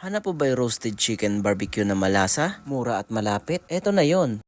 Hanap po ba yung roasted chicken barbecue na malasa, mura at malapit? Eto na yon.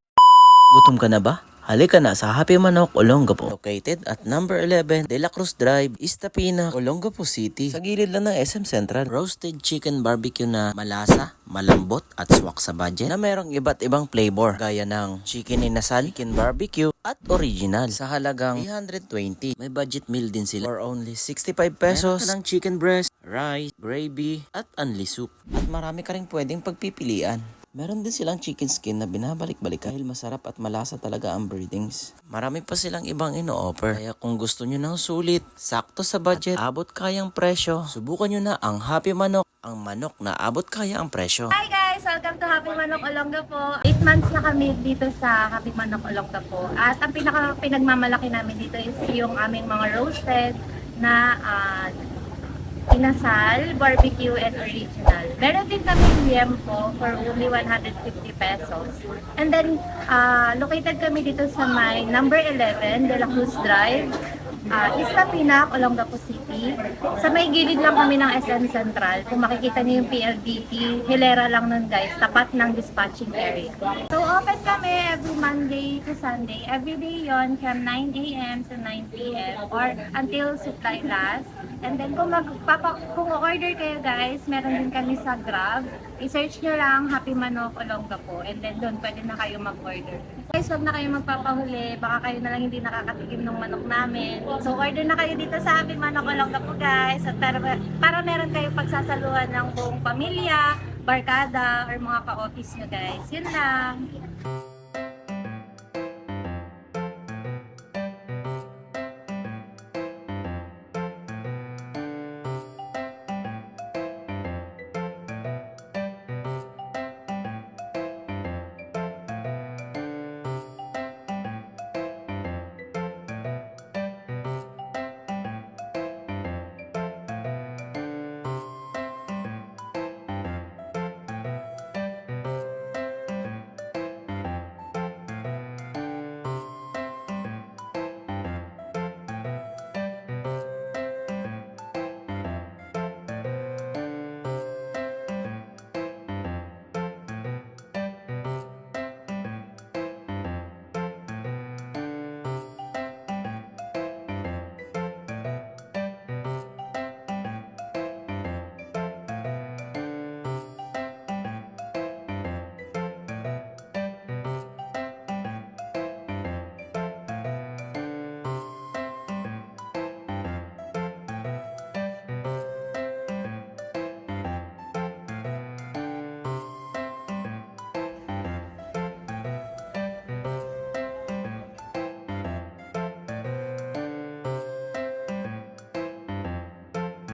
Gutom ka na ba? Halika na sa Happy Manok, Olongapo. Located at number 11, De La Cruz Drive, Istapina, Olongapo City. Sa gilid lang ng SM Central. Roasted chicken barbecue na malasa, malambot at swak sa budget na merong iba't ibang flavor gaya ng chicken inasal, chicken barbecue at original sa halagang 320. May budget meal din sila for only 65 pesos. Ng chicken breast, rice, gravy at unli soup. At marami ka rin pwedeng pagpipilian. Meron din silang chicken skin na binabalik-balik dahil masarap at malasa talaga ang breedings. Marami pa silang ibang ino-offer. Kaya kung gusto nyo ng sulit, sakto sa budget, abot kayang presyo, subukan nyo na ang Happy Manok, ang manok na abot kaya ang presyo. Hi guys! Welcome to Happy Manok Olongga po. 8 months na kami dito sa Happy Manok Olongga po. At ang pinaka pinagmamalaki namin dito is yung aming mga roasted na ah, inasal, barbecue, and original. Meron din kami liempo for only 150 pesos. And then, ah, located kami dito sa may number 11, De La Cruz Drive, uh, Isla Pinac, Olongapo City. Sa may gilid lang kami ng SM Central. Kung makikita niyo yung PLDT, hilera lang nun guys, tapat ng dispatching area. So open kami every Monday to Sunday. Every day yon from 9 a.m. to 9 p.m. or until supply last. And then kung magpapa, kung order kayo guys, meron din kami sa Grab. I-search nyo lang Happy Manok Olongapo and then doon pwede na kayo mag-order. Guys, huwag na kayo magpapahuli. Baka kayo na lang hindi nakakatikim ng manok namin. So, order na kayo dito sa Happy Manok Olongapo guys. At para, para meron kayo pagsasaluhan ng buong pamilya, barkada, or mga ka-office nyo guys. Yun lang.